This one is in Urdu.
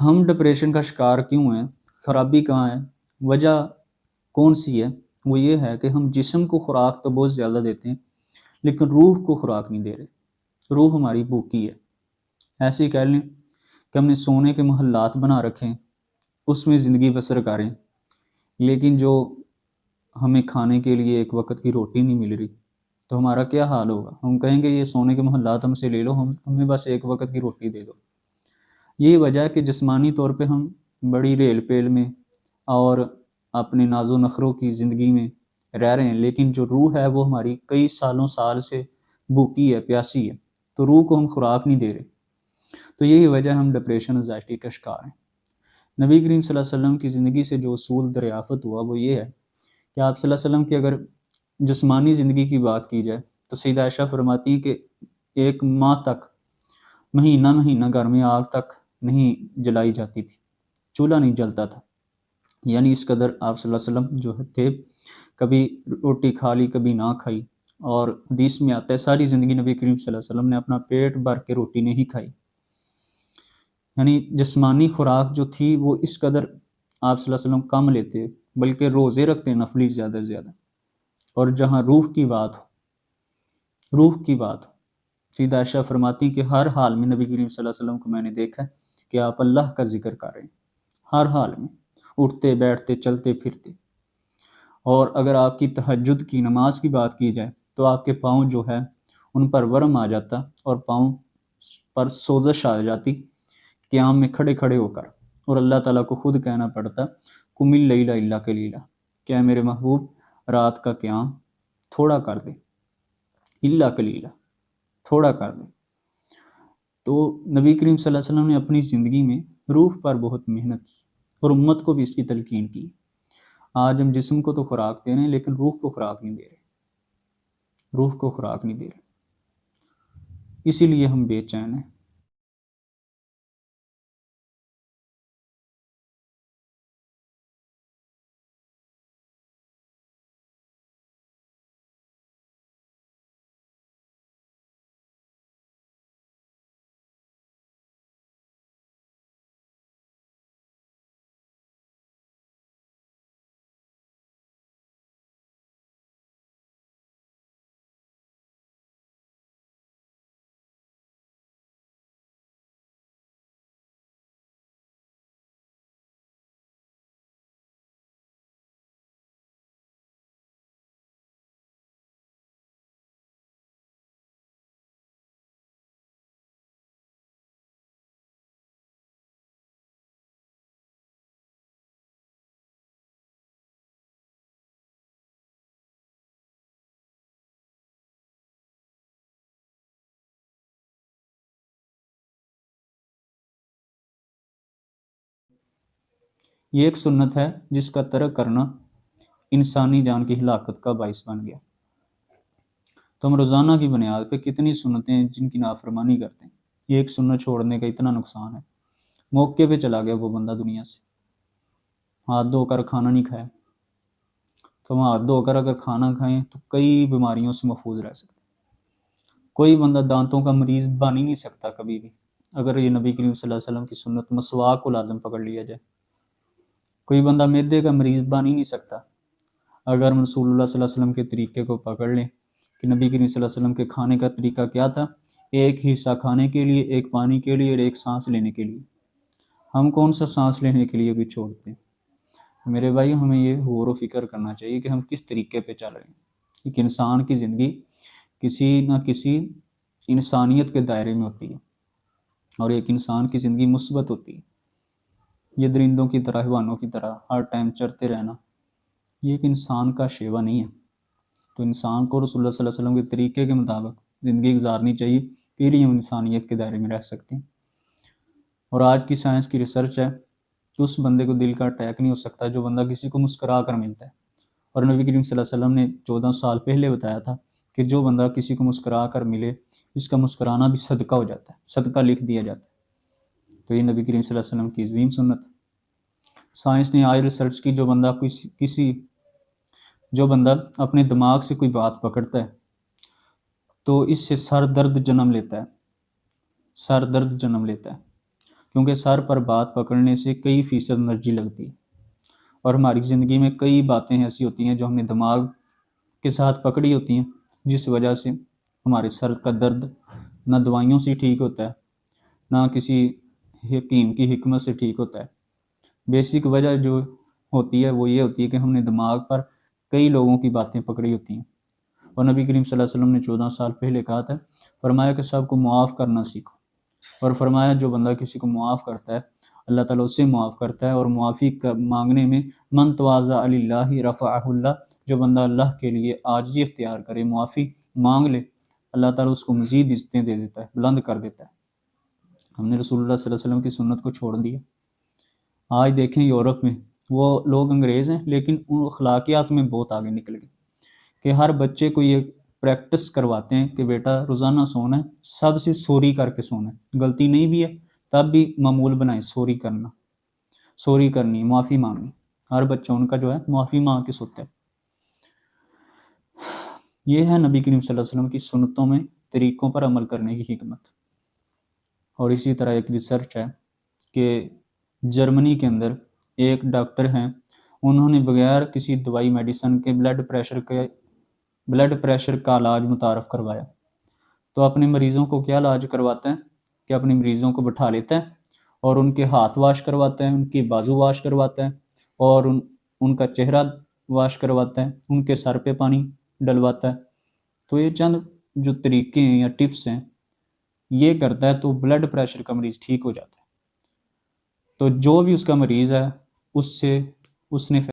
ہم ڈپریشن کا شکار کیوں ہیں؟ خرابی کہاں ہے؟ وجہ کون سی ہے؟ وہ یہ ہے کہ ہم جسم کو خوراک تو بہت زیادہ دیتے ہیں، لیکن روح کو خوراک نہیں دے رہے۔ روح ہماری بھوکی ہے۔ ایسے ہی کہہ لیں کہ ہم نے سونے کے محلات بنا رکھے ہیں، اس میں زندگی بسر کریں۔ لیکن جو ہمیں کھانے کے لیے ایک وقت کی روٹی نہیں مل رہی، تو ہمارا کیا حال ہوگا؟ ہم کہیں گے یہ سونے کے محلات ہم سے لے لو، ہم ہمیں بس ایک وقت کی روٹی دے دو۔ یہی وجہ ہے کہ جسمانی طور پہ ہم بڑی ریل پیل میں اور اپنے ناز و نخروں کی زندگی میں رہ رہے ہیں، لیکن جو روح ہے وہ ہماری کئی سالوں سال سے بھوکی ہے، پیاسی ہے، تو روح کو ہم خوراک نہیں دے رہے۔ تو یہی وجہ ہم ڈپریشن انزائٹی کا شکار ہیں۔ نبی کریم صلی اللہ علیہ وسلم کی زندگی سے جو اصول دریافت ہوا وہ یہ ہے کہ آپ صلی اللہ علیہ وسلم کی اگر جسمانی زندگی کی بات کی جائے تو سید عائشہ فرماتی ہیں کہ ایک ماہ تک، مہینہ مہینہ گھر میں آگ تک نہیں جلائی جاتی تھی۔ چولہا نہیں جلتا تھا۔ یعنی اس قدر آپ صلی اللہ علیہ وسلم جو تھے، کبھی روٹی کھا لی، کبھی نہ کھائی۔ اور حدیث میں آتا ہے، ساری زندگی نبی کریم صلی اللہ علیہ وسلم نے اپنا پیٹ بھر کے روٹی نہیں کھائی۔ یعنی جسمانی خوراک جو تھی، وہ اس قدر آپ صلی اللہ علیہ وسلم کم لیتے، بلکہ روزے رکھتے نفلی زیادہ سے زیادہ۔ اور جہاں روح کی بات ہو، روح کی بات ہو سیدہ عائشہ فرماتی کہ ہر حال میں نبی کریم صلی اللہ علیہ وسلم کو میں نے دیکھا ہے۔ کہ آپ اللہ کا ذکر کر رہے ہیں ہر حال میں اٹھتے، بیٹھتے، چلتے، پھرتے۔ اور اگر آپ کی تہجد کی نماز کی بات کی جائے تو آپ کے پاؤں جو ہے ان پر ورم آ جاتا اور پاؤں پر سوزش آ جاتی قیام میں کھڑے کھڑے ہو کر۔ اور اللہ تعالیٰ کو خود کہنا پڑتا کمل لیلا اللہ کے لیلا کیا میرے محبوب، رات کا قیام تھوڑا کر دے۔ اللہ کلیلہ تھوڑا کر دے۔ تو نبی کریم صلی اللہ علیہ وسلم نے اپنی زندگی میں روح پر بہت محنت کی اور امت کو بھی اس کی تلقین کی۔ آج ہم جسم کو تو خوراک دے رہے ہیں لیکن روح کو خوراک نہیں دے رہے۔ روح کو خوراک نہیں دے رہے۔ اسی لیے ہم بے چین ہیں۔ یہ ایک سنت ہے جس کا ترک کرنا انسانی جان کی ہلاکت کا باعث بن گیا۔ تو ہم روزانہ کی بنیاد پہ کتنی سنتیں جن کی نافرمانی کرتے ہیں، یہ ایک سنت چھوڑنے کا اتنا نقصان ہے۔ موقع پہ چلا گیا وہ بندہ دنیا سے۔ ہاتھ دھو کر کھانا نہیں کھایا۔ تو ہم ہاتھ دھو کر اگر کھانا کھائیں تو کئی بیماریوں سے محفوظ رہ سکتے کوئی بندہ دانتوں کا مریض بن ہی نہیں سکتا کبھی بھی۔ اگر یہ نبی کریم صلی اللہ علیہ وسلم کی سنت مسواک کو لازم پکڑ لیا جائے۔ کوئی بندہ میدے کا مریض بن ہی نہیں سکتا۔ اگر ہم رسول اللہ صلی اللہ علیہ وسلم کے طریقے کو پکڑ لیں کہ نبی کریم صلی اللہ علیہ وسلم کے کھانے کا طریقہ کیا تھا، ایک حصہ کھانے کے لیے، ایک پانی کے لیے اور ایک سانس لینے کے لیے۔ ہم کون سا سانس لینے کے لیے بھی چھوڑتے ہیں؟ میرے بھائی، ہمیں یہ غور و فکر کرنا چاہیے کہ ہم کس طریقے پہ چل رہے ہیں۔ ایک انسان کی زندگی کسی نہ کسی انسانیت کے دائرے میں ہوتی ہے اور ایک انسان کی زندگی مثبت ہوتی ہے۔ یہ درندوں کی طرح، حیوانوں کی طرح ہر ٹائم چرتے رہنا، یہ ایک انسان کا شیوا نہیں ہے۔ تو انسان کو رسول اللہ صلی اللہ علیہ وسلم کے طریقے کے مطابق زندگی گزارنی چاہیے، پھر ہی ہم انسانیت کے دائرے میں رہ سکتے ہیں۔ اور آج کی سائنس کی ریسرچ ہے کہ اس بندے کو دل کا اٹیک نہیں ہو سکتا جو بندہ کسی کو مسکرا کر ملتا ہے۔ اور نبی کریم صلی اللہ علیہ وسلم نے چودہ سال پہلے بتایا تھا کہ جو بندہ کسی کو مسکرا کر ملے، اس کا مسکرانا بھی صدقہ ہو جاتا ہے، صدقہ لکھ دیا جاتا ہے۔ تو یہ نبی کریم صلی اللہ علیہ وسلم کی عظیم سنت سائنس نے آئی ریسرچ کی، جو بندہ کسی کسی جو بندہ اپنے دماغ سے کوئی بات پکڑتا ہے، تو اس سے سر درد جنم لیتا ہے۔ سر درد جنم لیتا ہے۔ کیونکہ سر پر بات پکڑنے سے کئی فیصد انرجی لگتی ہے۔ اور ہماری زندگی میں کئی باتیں ایسی ہوتی ہیں جو ہم نے دماغ کے ساتھ پکڑی ہوتی ہیں، جس وجہ سے ہمارے سر کا درد نہ دوائیوں سے ٹھیک ہوتا ہے، نہ کسی حکیم کی حکمت سے ٹھیک ہوتا ہے۔ بیسک وجہ جو ہوتی ہے وہ یہ ہوتی ہے کہ ہم نے دماغ پر کئی لوگوں کی باتیں پکڑی ہوتی ہیں۔ اور نبی کریم صلی اللہ علیہ وسلم نے چودہ سال پہلے کہا تھا، فرمایا کہ سب کو معاف کرنا سیکھو۔ اور فرمایا جو بندہ کسی کو معاف کرتا ہے، اللہ تعالیٰ اسے معاف کرتا ہے اور معافی مانگنے میں من توازہ علی اللہ رفع اللہ، جو بندہ اللہ کے لیے عاجزی اختیار کرے، معافی مانگ لے، اللہ تعالیٰ اس کو مزید عزتیں دے دیتا ہے، بلند کر دیتا ہے۔ ہم نے رسول اللہ صلی اللہ علیہ وسلم کی سنت کو چھوڑ دیا۔ آج دیکھیں یورپ میں، وہ لوگ انگریز ہیں، لیکن ان اخلاقیات میں بہت آگے نکل گئے۔ کہ ہر بچے کو یہ پریکٹس کرواتے ہیں کہ بیٹا روزانہ سونا ہے، سب سے سوری کر کے سونا ہے۔ غلطی نہیں بھی ہے، تب بھی معمول بنائیں سوری کرنا۔ سوری کرنی، معافی مانگنی۔ ہر بچہ ان کا جو ہے، معافی مانگ کے سوتا ہے۔ یہ ہے نبی کریم صلی اللہ علیہ وسلم کی سنتوں میں طریقوں پر عمل کرنے کی حکمت۔ اور اسی طرح ایک ریسرچ ہے کہ جرمنی کے اندر ایک ڈاکٹر ہیں۔ انہوں نے بغیر کسی دوائی میڈیسن کے بلڈ پریشر کے، بلڈ پریشر کا علاج متعارف کروایا۔ تو اپنے مریضوں کو کیا علاج کرواتے ہیں؟ کہ اپنے مریضوں کو بٹھا لیتے ہیں اور ان کے ہاتھ واش کرواتے ہیں، ان کی بازو واش کرواتے ہیں اور ان ان کا چہرہ واش کرواتا ہے ان کے سر پہ پانی ڈلواتا ہے تو یہ چند جو طریقے ہیں یا ٹپس ہیں، یہ کرتا ہے تو بلڈ پریشر کا مریض ٹھیک ہو جاتا ہے۔ تو جو بھی اس کا مریض ہے اس سے اس نے